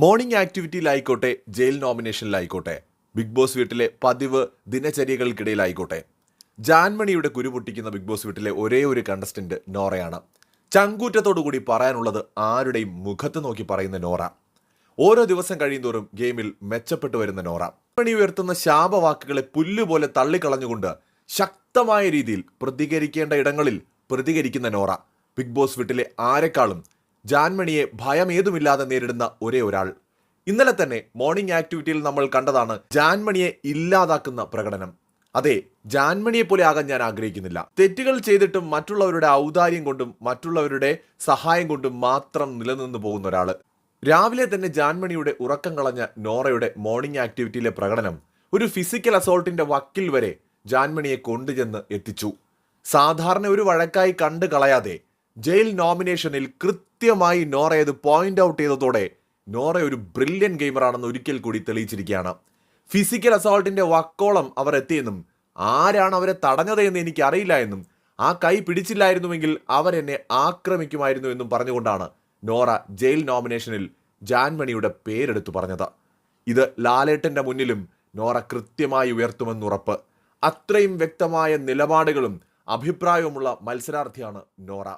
Morning ആക്ടിവിറ്റിയിലായിക്കോട്ടെ jail നോമിനേഷനിലായിക്കോട്ടെ big boss വീട്ടിലെ പതിവ് ദിനചര്യകൾക്കിടയിലായിക്കോട്ടെ. ജാൻമണിയുടെ കുരു പൊട്ടിക്കുന്ന ബിഗ് ബോസ് വീട്ടിലെ ഒരേ ഒരു കണ്ടസ്റ്റന്റ് നോറയാണ്. ചങ്കൂറ്റത്തോടുകൂടി പറയാനുള്ളത് ആരുടെയും മുഖത്ത് നോക്കി പറയുന്ന നോറ. ഓരോ ദിവസം കഴിയുന്തോറും ഗെയിമിൽ മെച്ചപ്പെട്ടു വരുന്ന നോറ. മണി ഉയർത്തുന്ന ശാപവാക്കുകളെ പുല്ലുപോലെ തള്ളിക്കളഞ്ഞുകൊണ്ട് ശക്തമായ രീതിയിൽ പ്രതികരിക്കേണ്ട ഇടങ്ങളിൽ പ്രതികരിക്കുന്ന നോറ. ബിഗ് ബോസ് വീട്ടിലെ ആരെക്കാളും ജാൻമണിയെ ഭയമേതുമില്ലാതെ നേരിടുന്ന ഒരേ ഒരാൾ. ഇന്നലെ തന്നെ മോർണിംഗ് ആക്ടിവിറ്റിയിൽ നമ്മൾ കണ്ടതാണ് ജാൻമണിയെ ഇല്ലാതാക്കുന്ന പ്രകടനം. അതെ ജാൻമണിയെ പോലെ ആകാൻ ഞാൻ ആഗ്രഹിക്കുന്നില്ല. തെറ്റുകൾ ചെയ്തിട്ടും മറ്റുള്ളവരുടെ ഔദാര്യം കൊണ്ടും മറ്റുള്ളവരുടെ സഹായം കൊണ്ടും മാത്രം നിലനിന്ന് പോകുന്ന ഒരാൾ. രാവിലെ തന്നെ ജാൻമണിയുടെ ഉറക്കം കളഞ്ഞ നോറയുടെ മോർണിംഗ് ആക്ടിവിറ്റിയിലെ പ്രകടനം ഒരു ഫിസിക്കൽ അസോൾട്ടിന്റെ വക്കിൽ വരെ ജാൻമണിയെ കൊണ്ടുചെന്ന് എത്തിച്ചു. സാധാരണ ഒരു വഴക്കായി കണ്ടു കളയാതെ ജയിൽ നോമിനേഷനിൽ കൃത്യമായി നോറയത് പോയിന്റ് ഔട്ട് ചെയ്തതോടെ നോറ ഒരു ബ്രില്യൻ ഗെയിമറാണെന്ന് ഒരിക്കൽ കൂടി തെളിയിച്ചിരിക്കുകയാണ്. ഫിസിക്കൽ അസോൾട്ടിന്റെ വക്കോളം അവർ എത്തിയെന്നും ആരാണ് അവരെ തടഞ്ഞത് എന്ന് എനിക്ക് അറിയില്ല എന്നും ആ കൈ പിടിച്ചില്ലായിരുന്നുവെങ്കിൽ അവരെന്നെ ആക്രമിക്കുമായിരുന്നു എന്നും പറഞ്ഞുകൊണ്ടാണ് നോറ ജയിൽ നോമിനേഷനിൽ ജാൻമണിയുടെ പേരെടുത്തു പറഞ്ഞത്. ഇത് ലാലേട്ടന്റെ മുന്നിലും നോറ കൃത്യമായി ഉയർത്തുമെന്നുറപ്പ് അത്രയും വ്യക്തമായ നിലപാടുകളും അഭിപ്രായവുമുള്ള മത്സരാർത്ഥിയാണ് നോറ.